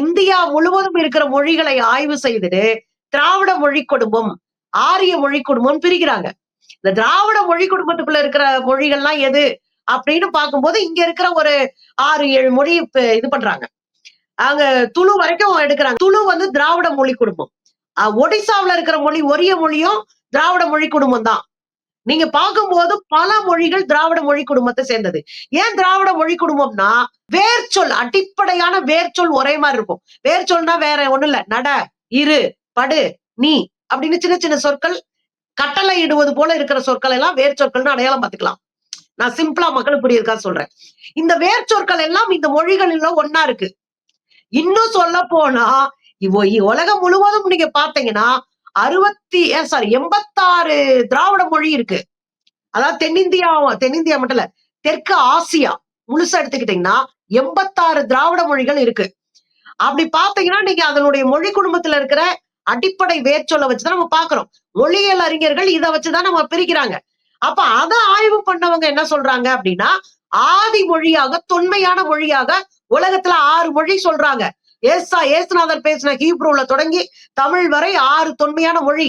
India முழுவதும் இருக்கிற மொழிகளை ஆய்வு செய்துட்டு திராவிட மொழி குடும்பம் ஆரிய மொழி குடும்பம் பிரிக்கிறாங்க. இந்த திராவிட மொழி குடும்பத்துக்குள்ள இருக்கிற மொழிகள்லாம் எது அப்படின்னு பார்க்கும்போது இங்க இருக்கிற ஒரு ஆறு ஏழு மொழி இது பண்றாங்க. அங்க துளு வரைக்கும் எடுக்கிறாங்க. துளு வந்து திராவிட மொழி குடும்பம். ஒடிசாவில ஒடிசாவுல இருக்கிற மொழி ஒரிய மொழியும் திராவிட மொழி குடும்பம் தான் நீங்க பார்க்கும்போது பல மொழிகள் திராவிட மொழி குடும்பத்தை சேர்ந்தது. ஏன் திராவிட மொழி குடும்பம்னா வேர்ச்சொல் அடிப்படையான வேர்ச்சொல் ஒரே மாதிரி இருக்கும். வேர்ச்சொல்னா வேற ஒண்ணும் இல்ல. நட இரு படு நீ அப்படின்னு சின்ன சின்ன சொற்கள் கட்டளை இடுவது போல இருக்கிற சொற்கள் எல்லாம் வேர் சொற்கள்னு அடையாளம் பார்த்துக்கலாம். நான் சிம்பிளா மக்களுக்கு புரியுதுக்கா சொல்றேன். இந்த வேர் சொற்கள் எல்லாம் இந்த மொழிகளில ஒன்னா இருக்கு. இன்னும் சொல்ல போனா இவ இ- உலகம் முழுவதும் நீங்க பாத்தீங்கன்னா அறுபத்தி சாரி எண்பத்தாறு திராவிட மொழி இருக்கு. அதாவது தென்னிந்தியா தென்னிந்தியா மட்டும் இல்ல தெற்கு ஆசியா முழுசா எடுத்துக்கிட்டீங்கன்னா எண்பத்தாறு திராவிட மொழிகள் இருக்கு. அப்படி பாத்தீங்கன்னா நீங்க அதனுடைய மொழி குடும்பத்துல இருக்கிற அடிப்படை வேர்ச்சொல்லை வச்சுதான் நம்ம பாக்குறோம் மொழியியல் அறிஞர்கள் இதை வச்சுதான் நம்ம பிரிக்கிறாங்க. அப்ப அதை ஆய்வு பண்ணவங்க என்ன சொல்றாங்க அப்படின்னா ஆதி மொழியாக தொன்மையான மொழியாக உலகத்துல ஆறு மொழி சொல்றாங்க. ஏசா ஏசுநாதர் பேசின ஹீப்ரூல தொடங்கி தமிழ் வரை ஆறு தொன்மையான மொழி.